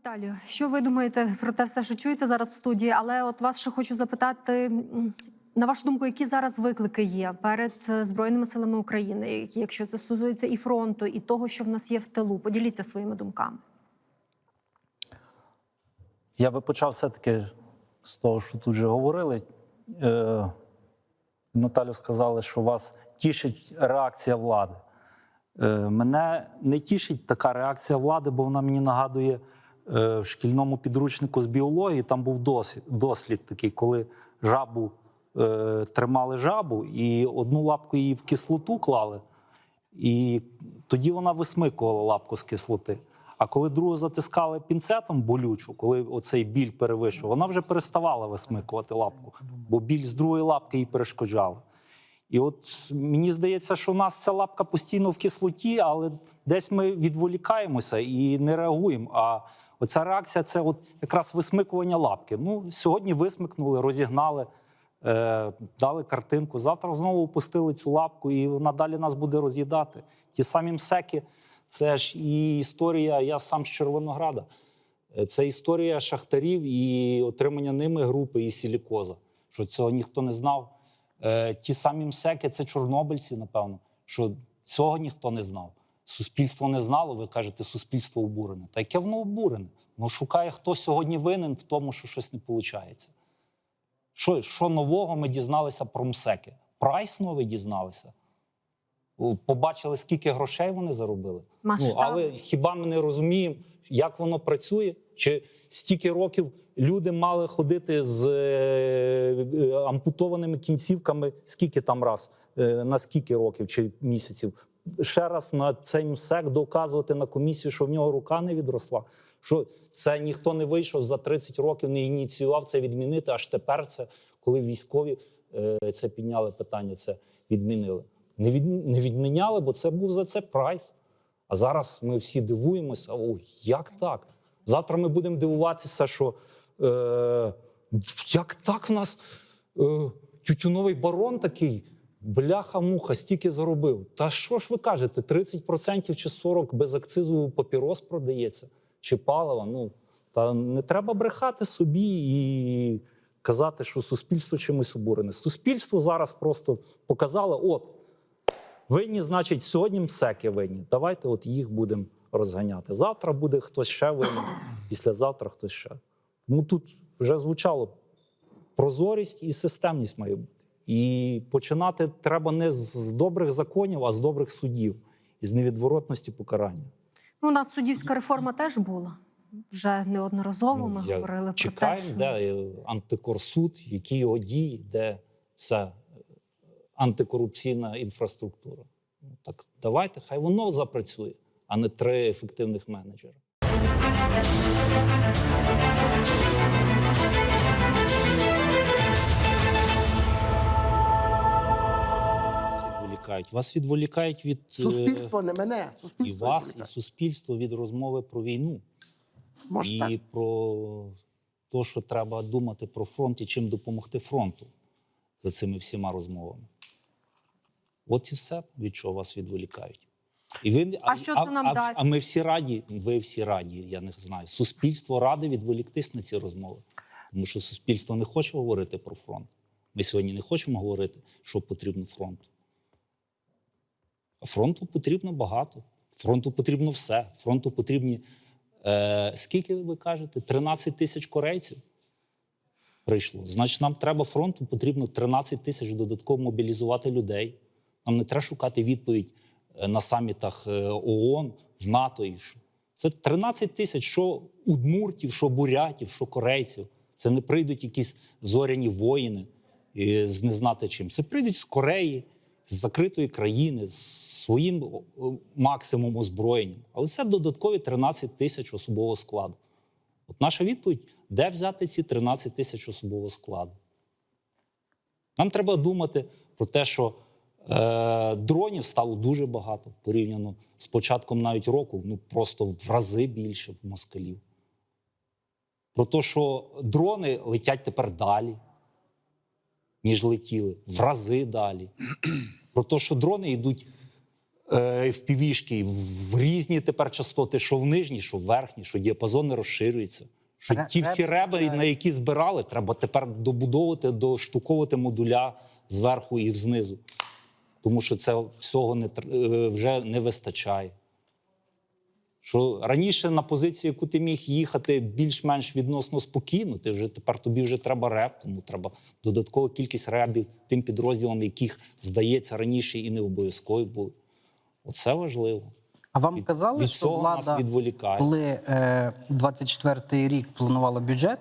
Віталію, що ви думаєте про те все, що чуєте зараз в студії? Але от вас ще хочу запитати. На вашу думку, які зараз виклики є перед е, збройними силами України, якщо це стосується і фронту, і того, що в нас є в тилу? Поділіться своїми думками. Я би почав все-таки з того, що тут вже говорили. Е, Наталю сказали, що вас тішить реакція влади. Е, мене не тішить така реакція влади, бо вона мені нагадує в шкільному підручнику з біології. Там був дослід, дослід такий, коли жабу е, тримали жабу, і одну лапку її в кислоту клали, і тоді вона висмикувала лапку з кислоти. А коли другу затискали пінцетом болючу, коли оцей біль перевищував, вона вже переставала висмикувати лапку, бо біль з другої лапки їй перешкоджала. І от мені здається, що в нас ця лапка постійно в кислоті, але десь ми відволікаємося і не реагуємо. А оця реакція це от якраз висмикування лапки. Ну, сьогодні висмикнули, розігнали, е, дали картинку. Завтра знову опустили цю лапку, і вона далі нас буде роз'їдати. Ті самі мсеки, це ж і історія, я сам з Червонограда. Е, Це історія шахтарів і отримання ними групи і сілікоза. Що цього ніхто не знав. Е, ті самі МСЕКи це чорнобильці, напевно, що цього ніхто не знав. Суспільство не знало, ви кажете, суспільство обурене. Та яке воно обурене? Ну шукає, хто сьогодні винен в тому, що щось не виходить. Що, що нового ми дізналися про МСЕКи? Прайс новий дізналися. Побачили, скільки грошей вони заробили. Ну, але хіба ми не розуміємо, як воно працює? Чи стільки років люди мали ходити з е, е, ампутованими кінцівками? Скільки там раз? Е, на скільки років чи місяців? Ще раз на цей МСЕК доказувати на комісію, що в нього рука не відросла. Що це ніхто не вийшов за 30 років, не ініціював це відмінити. Аж тепер це, коли військові е, це підняли питання, це відмінили. Не, від, не відміняли, бо це був за це прайс. А зараз ми всі дивуємося: ой, як так? Завтра ми будемо дивуватися, що е, як так в нас е, тютюновий барон такий, бляха-муха, стільки заробив. Та що ж ви кажете, 30% чи 40% без акцизу папірос продається, чи палива? Ну, та не треба брехати собі і казати, що суспільство чимось обурене. Суспільство зараз просто показало: от. Винні, значить, сьогодні МСЕКи винні. Давайте от їх будемо розганяти. Завтра буде хтось ще винен, післязавтра хтось ще. Тому тут вже звучало прозорість і системність має бути. І починати треба не з добрих законів, а з добрих судів і з невідворотності покарання. Ну, у нас суддівська реформа теж була. Вже неодноразово ми Ну, я- говорили про те, що де антикорсуд, які його дії, де вся е, антикорупційна інфраструктура. Ну, Так давайте, хай воно запрацює, а не три ефективних менеджери. Вас відволікають від е, Суспільство не мене, і суспільство. вас, і суспільство від розмови про війну. Може і так. про те, що треба думати про фронт і чим допомогти фронту за цими всіма розмовами. От і все, від чого вас відволікають. І ви, А що це нам а, дасть? А ми всі раді, ви всі раді, я не знаю. Суспільство раде відволіктись на ці розмови. Тому що суспільство не хоче говорити про фронт. Ми сьогодні не хочемо говорити, що потрібно фронту. Фронту потрібно багато. Фронту потрібно все. Фронту потрібні. Е, скільки ви кажете? 13 тисяч корейців прийшло. Значить, нам треба фронту, потрібно 13 тисяч додатково мобілізувати людей. Нам не треба шукати відповідь е, на самітах е, ООН, в НАТО. І що. Це 13 тисяч, що удмуртів, що бурятів, що корейців. Це не прийдуть якісь зоряні воїни з не знати чим. Це прийдуть з Кореї, з закритої країни, з своїм максимум озброєнням. Але це додаткові 13 тисяч особового складу. От наша відповідь: де взяти ці 13 тисяч особового складу? Нам треба думати про те, що е, дронів стало дуже багато порівняно з початком навіть року, ну просто в рази більше в москалів. Про те, що дрони летять тепер далі, ніж летіли, в рази далі. Про те, що дрони йдуть е, впівішки в різні тепер частоти, що в нижній, що в верхній, що діапазони розширюються. Що Ре- ті всі реб- реби, на які збирали, треба тепер добудовувати, доштуковувати модуля зверху і знизу. Тому що це всього не, е, вже не вистачає. Що раніше на позицію, яку ти міг їхати більш-менш відносно спокійно, ти вже тепер тобі вже треба реп, тому треба додаткова кількість ребів тим підрозділам, яких здається раніше і не обов'язково були. Оце важливо. А вам Від- казали, від що влада, відволікає. коли е, 24-й рік планувала бюджет,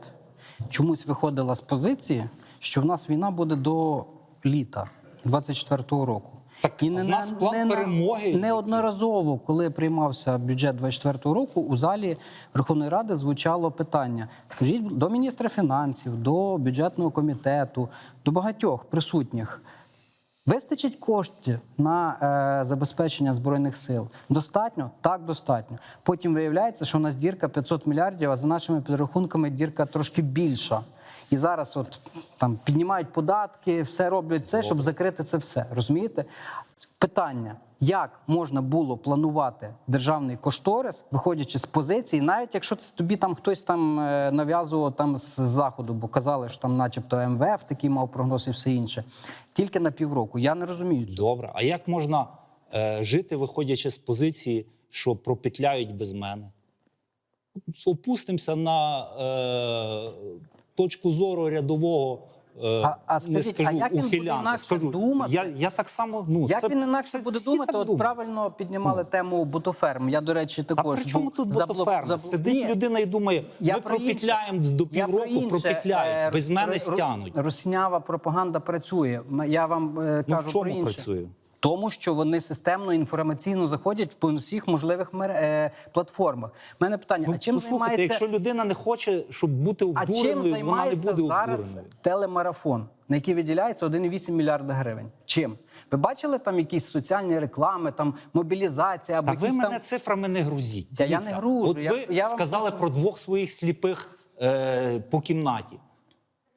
чомусь виходила з позиції, що в нас війна буде до літа 24-го року. Так в нас план перемоги. Неодноразово, коли приймався бюджет 24-го року, у залі Верховної Ради звучало питання: скажіть до міністра фінансів, до бюджетного комітету, до багатьох присутніх. Вистачить коштів на е, забезпечення збройних сил. Достатньо? Так, достатньо. Потім виявляється, що у нас дірка 500 мільярдів, а за нашими підрахунками дірка трошки більша. І зараз от там піднімають податки, все роблять це, щоб закрити це все. Розумієте? Питання: як можна було планувати державний кошторис, виходячи з позиції, навіть якщо це тобі там хтось там е, нав'язував там з заходу, бо казали, що там, начебто, МВФ такий мав прогноз і все інше, тільки на півроку. Я не розумію цього. Добре. А як можна е, жити, виходячи з позиції, що пропетляють без мене? Опустимося на е, точку зору рядового. е, А- а не скажу, а як він буде інакше Скажу, думати? Я, я так само. Ну, Як це, він інакше це буде думати? От думають. правильно піднімали тему ботоферм. Я, до речі, А також при чому тут заблок- ботоферм? заблок- Сидить Ні, людина і думає, Я ми про інше. пропетляємо до про півроку, інше. пропетляють, Е, без мене стянуть. Руснява пропаганда працює. Я вам е, Ну, в чому про інше. працює? Тому що вони системно інформаційно заходять по всіх можливих мер... е, платформах. У мене питання: Ну, а чим послухайте, займається якщо людина не хоче, щоб бути а чим обдуреною, вона не буде зараз обдуреною. телемарафон, на який виділяється 1,8 мільярда гривень? Чим? Ви бачили там якісь соціальні реклами, там мобілізація або Та ви мене там... цифрами не грузіть. Та я не гружу, От я- ви я вам сказали просто- про двох своїх сліпих е, по кімнаті.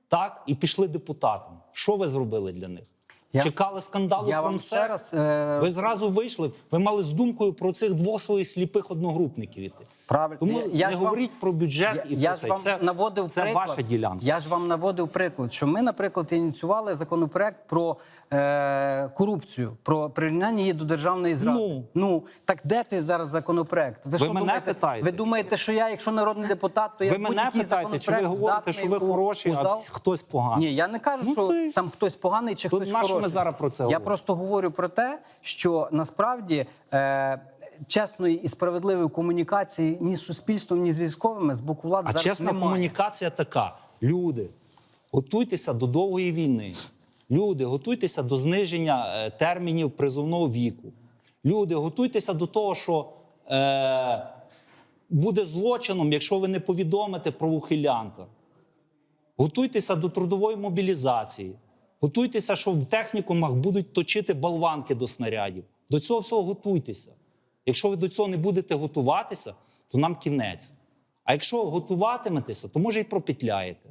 Так, і пішли депутатом. Що ви зробили для них? Я- Чекали скандалу Я про ще раз, е, Ви зразу вийшли. Ви мали з думкою про цих двох своїх сліпих одногрупників іти. Правильно. Тому Я- не ж вам- говоріть про бюджет Я, і я про це. вам це наводив це приклад. ваша ділянка. Я ж вам наводив приклад, що ми, наприклад, ініціювали законопроект про е, корупцію, про прирівняння її до державної зради. Ну. так де ти зараз законопроект? Ви що мене думаєте? питаєте? Ви думаєте, що я, якщо народний депутат, то я Ви мене питаєте, чи ви говорите, що ви хороші, у а хтось поганий? Ні, я не кажу, Ну, що й- там хтось поганий чи То хтось нащо ми зараз про це Я говоримо? просто говорю про те, що насправді е, чесної і справедливої комунікації ні з суспільством, ні з військовими з боку влади А зараз чесна немає. комунікація така: люди, готуйтеся до довгої війни. Люди, готуйтеся до зниження е, термінів призовного віку. Люди, готуйтеся до того, що е, буде злочином, якщо ви не повідомите про ухилянка. Готуйтеся до трудової мобілізації. Готуйтеся, що в технікумах будуть точити болванки до снарядів. До цього всього готуйтеся. Якщо ви до цього не будете готуватися, то нам кінець. А якщо готуватиметеся, то може і пропетляєте.